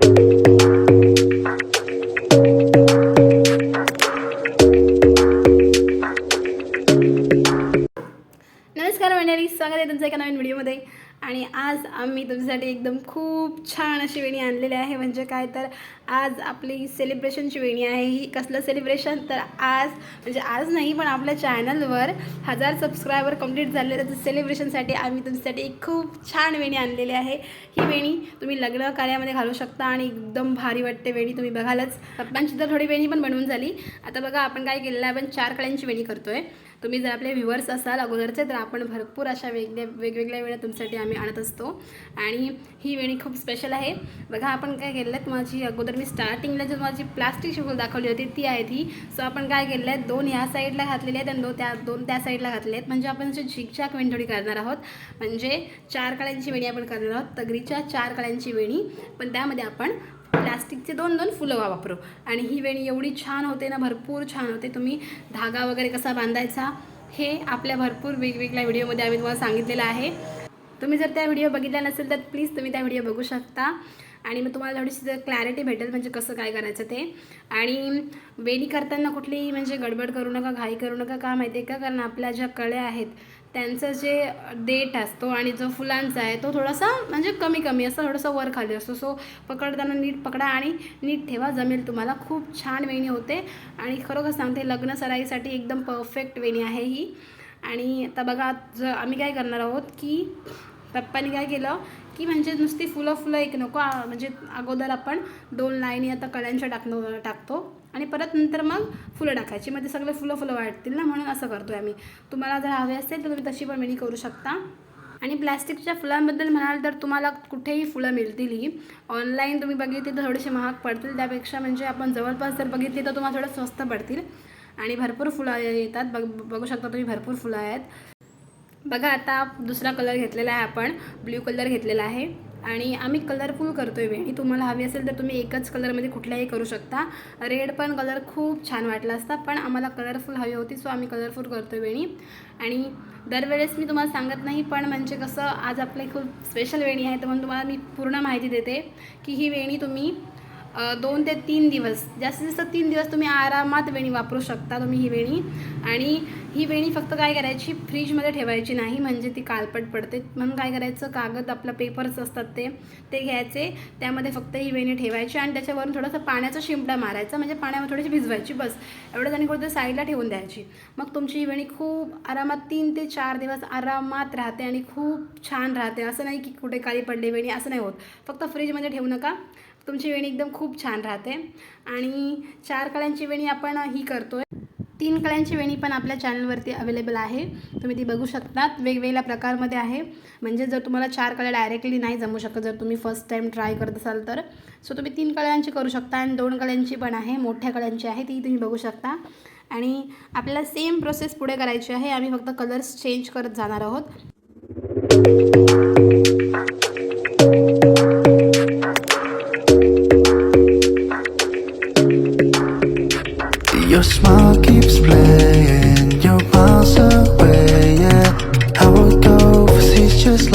Thank you. आज आम्ही तुमच्यासाठी एकदम खूप छान अशी वेणी आणलेली आहे. म्हणजे काय तर आज आपली सेलिब्रेशनची वेणी आहे. ही कसलं सेलिब्रेशन तर आज म्हणजे आज नाही पण आपल्या चॅनलवर हजार सबस्क्रायबर कंप्लीट झाले. तर सेलिब्रेशनसाठी आम्ही तुमच्यासाठी एक खूप छान वेणी आणलेली आहे. ही वेणी तुम्ही लग्न कार्यामध्ये घालू शकता आणि एकदम भारी वाटते वेणी तुम्ही बघालच पप्पांची तर थोडी वेणी पण बनवून झाली. आता बघा आपण काय केलेलं आहे. आपण चार कळ्यांची वेणी करतो आहे तुम्ही जर आपले व्ह्युअर्स असाल अगोदरचे तर आपण भरपूर अशा वेगळ्या वेगवेगळ्या वेळा तुमच्यासाठी आम्ही आणत असतो. आणि ही वेणी खूप स्पेशल आहे. बघा आपण काय केलं आहेत माझी अगोदर मी स्टार्टिंगला जी माझी प्लास्टिकची फुल दाखवली होती ती आहे ती. सो आपण काय केलं आहे दोन ह्या साईडला घातलेले आहेत आणि दोन त्या दोन त्या साईडला घातले आहेत. म्हणजे आपण अशी झिकझाक वेणी थोडी करणार आहोत. म्हणजे चार कळ्यांची वेणी आपण करणार आहोत. तगरीच्या चार कळ्यांची वेणी. पण त्यामध्ये आपण प्लास्टिकचे दोन दोन फुलं वापरू. आणि ही वेणी एवढी छान होते ना भरपूर छान होते. तुम्ही धागा वगैरे कसा बांधायचा हे आपल्या भरपूर वेगवेगळ्या व्हिडिओमध्ये आम्ही तुम्हाला सांगितलेलं आहे. तुम्ही जर त्या व्हिडिओ बघितला नसेल तर प्लीज तुम्ही त्या व्हिडिओ बघू शकता. आणि मग तुम्हाला थोडीशी जर क्लॅरिटी भेटेल म्हणजे कसं काय करायचं ते. आणि वेणी करताना कुठलीही म्हणजे गडबड करू नका घाई करू नका. का माहिती आहे का? कारण आपल्या ज्या कळ्या आहेत त्यांचं जे देठ असतो आणि जो फुलांचा आहे तो थोडासा म्हणजे कमी कमी असतो थोडासा वर खाली असतो. सो पकडताना नीट पकडा आणि नीट ठेवा. जमेल तुम्हाला. खूप छान वेणी होते. आणि खरोखर सांगते लग्न सराईसाठी एकदम परफेक्ट वेणी आहे ही. आणि आता बघा ज आम्ही काय करणार आहोत की पप्पाने काय केलं की म्हणजे नुसती फुलं फुलं एक नको म्हणजे अगोदर आपण दोन लाईनी आता कळ्यांच्या टाकणं टाकतो. आणि परत नंतर मग फुलं टाकायची. मग ते सगळे फुलं फुलं वाटतील ना म्हणून असं करतो आहे आम्ही. तुम्हाला जर हवे असेल तर तुम्ही तशी पण वेणी करू शकता. आणि प्लॅस्टिकच्या फुलांबद्दल म्हणाल तर तुम्हाला कुठेही फुलं मिळतील ही. ऑनलाईन तुम्ही बघितली तर थोडेसे महाग पडतील. त्यापेक्षा म्हणजे आपण जवळपास जर बघितली तर तुम्हाला थोडं स्वस्त पडतील. आणि भरपूर फुलं येतात. बघ बघू शकता तुम्ही भरपूर फुलं आहेत. बघा आता दुसरा कलर घेतलेला आहे आपण. ब्ल्यू कलर घेतलेला आहे. आणि आम्ही कलरफुल करतो आहे वेणी. तुम्हाला हवी असेल तर तुम्ही एकच कलरमध्ये कुठल्याही करू शकता. रेड पण कलर खूप छान वाटला असता पण आम्हाला कलरफुल हवी होती सो आम्ही कलरफुल करतो आहे वेणी. आणि दरवेळेस मी तुम्हाला सांगत नाही पण म्हणजे कसं आज आपली खूप स्पेशल वेणी आहे तर म्हणून तुम्हाला मी पूर्ण माहिती देते की ही वेणी तुम्ही दोन ते तीन दिवस. जास्तीत जास्त तीन दिवस तुम्ही आरामात वेणी वापरू शकता तुम्ही ही वेणी. आणि ही वेणी फक्त काय करायची? फ्रीजमध्ये ठेवायची नाही म्हणजे ती कालपट पडते. म्हणून काय करायचं? कागद आपलं पेपर्स असतात ते ते घ्यायचे. त्यामध्ये फक्त ही वेणी ठेवायची आणि त्याच्यावरून थोडंसं पाण्याचा शिंपडा मारायचा. म्हणजे पाण्यामध्ये थोडीशी भिजवायची बस. एवढंच आणि कुठे साईडला ठेवून द्यायची. मग तुमची ही वेणी खूप आरामात तीन ते चार दिवस आरामात राहते आणि खूप छान राहते. असं नाही की कुठे काळी पडली वेणी असं नाही होत. फक्त फ्रीजमध्ये ठेवू नका. तुमची वेणी एकदम खूप छान राहते. आणि चार कळ्यांची वेणी आपण ही करतोय. तीन कळ्यांची वेणी पण आपल्या चॅनलवरती अवेलेबल आहे. तुम्ही ती बघू शकतात. वेगवेगळ्या प्रकारमध्ये आहे. म्हणजे जर तुम्हाला चार कळ्या डायरेक्टली नाही जमू शकत जर तुम्ही फर्स्ट टाईम ट्राय करत असाल तर. सो तुम्ही तीन कळ्यांची करू शकता आणि दोन कळ्यांची पण आहे. मोठ्या कळ्यांची आहे. ती तुम्ही बघू शकता. आणि आपल्याला सेम प्रोसेस पुढे करायची आहे. आम्ही फक्त कलर्स चेंज करत जाणार आहोत.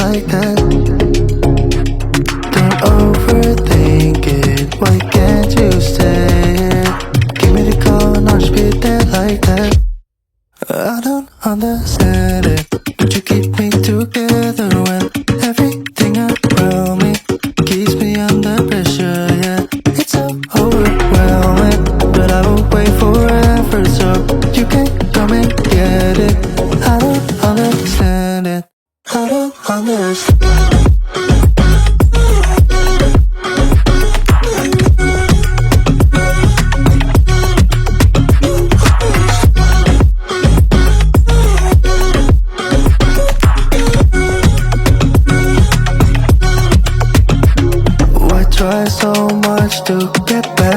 Like that. honest. Try so much to get back.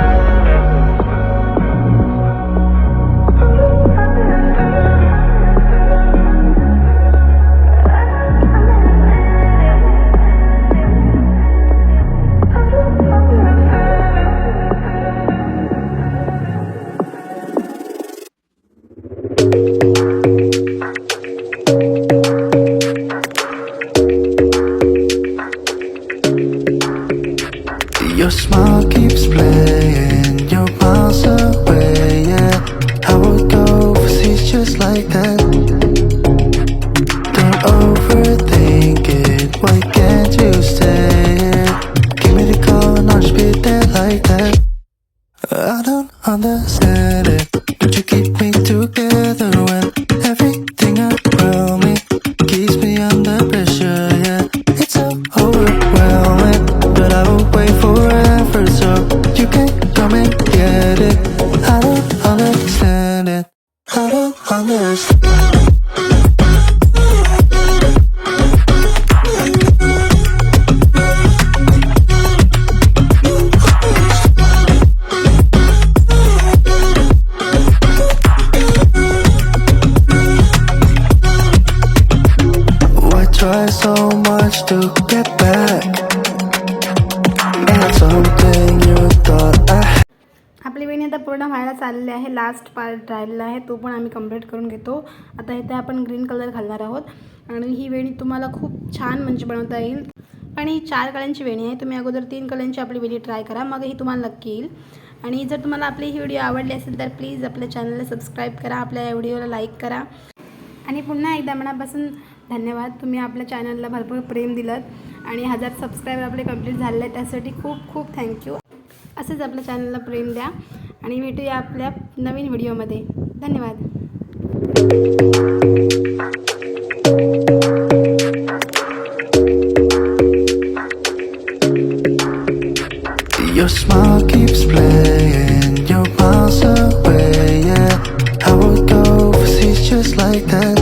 Thank you. I don't understand it, but you keep me together आता पूर्ण व्हायला चालले आहे. लास्ट पार्ट राहिलेला आहे. तो पण आम्ही कंप्लीट करून घेतो. आता इथे आपण ग्रीन कलर घालणार आहोत. आणि ही वेणी तुम्हाला खूप छान म्हणजे बनवता येईल. आणि ही चार कळ्यांची वेणी आहे. तुम्ही अगोदर तीन कळ्यांची आपली वेणी ट्राय करा. मग ही तुम्हाला नक्की येईल. आणि जर तुम्हाला आपली ही व्हिडिओ आवडली असेल तर प्लीज आपल्या चॅनलला सबस्क्राईब करा. आपल्या या व्हिडिओला लाईक करा. आणि पुन्हा एकदा मनापासून धन्यवाद. तुम्ही आपल्या चॅनलला भरपूर प्रेम दिलं आणि हजार सबस्क्रायबर आपले कंप्लीट झाले त्यासाठी खूप खूप थँक्यू असंच आपल्या चॅनलला प्रेम द्या. आणि भेटूया आपल्या नवीन व्हिडिओमध्ये धन्यवाद Your smile keeps playing, your miles away, yeah. I would go overseas just like that.